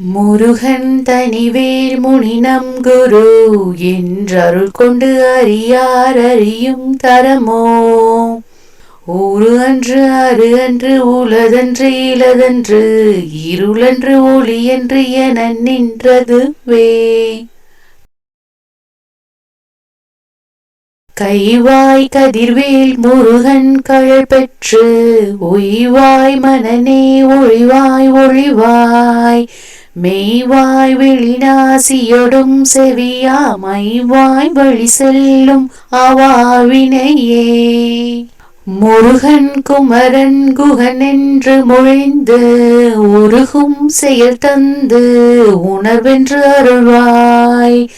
முருகன் தனிவேல் முனினம் குரு என்றருள் கொண்டு அறியார் அறியும் தரமோ? ஊரு அன்று அரு அன்று உலதன்று இலதன்று இருளன்று ஒளி என்று என நின்றதுவே. கைவாய் கதிர்வேல் முருகன் கழல் பெற்று ஒய்வாய் மனநே ஒழிவாய் ஒழிவாய் மெய்வாய் வெளிநாசியொடும் செவியா மைவாய் வழி செல்லும் அவாவினையே. முருகன் குமரன் குகன் என்று முழிந்து உருகும் செயல் தந்து உணர்வென்று அருள்வாய்.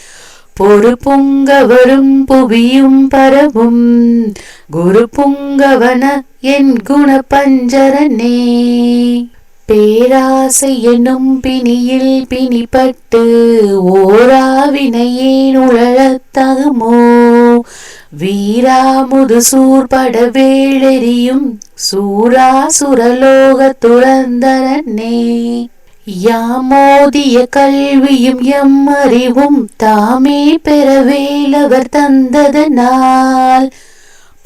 பொறுப்புங்க வரும் புவியும் பரவும் குரு புங்கவன என் குண பஞ்சரனே. பேராசை என்னும் பிணியில் பிணிப்பட்டு ஓராவினையேன் உழலத் தகுமோ வீராமுது சூர்பட வேளெறியும் சூரா சுரலோக துறந்தரனே. யாமோதிய கல்வியும் எம் அறிவும் தாமே பெறவேலவர் தந்ததனால்.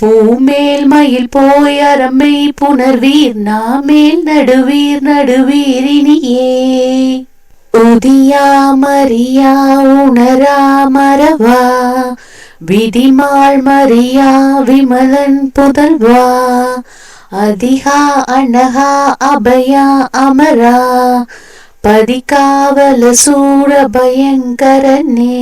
பூமேல் மயில் போய் அறமை புணர்வீர் நாமேல் நடுவீர் நடுவீரினியே உதியாமறியா உணரா மறவா. விதிமாள் மறியா விமலன் புதல்வா. அதிகா அனகா அபயா அமரா. பதிகாவல சூர பயங்கரனே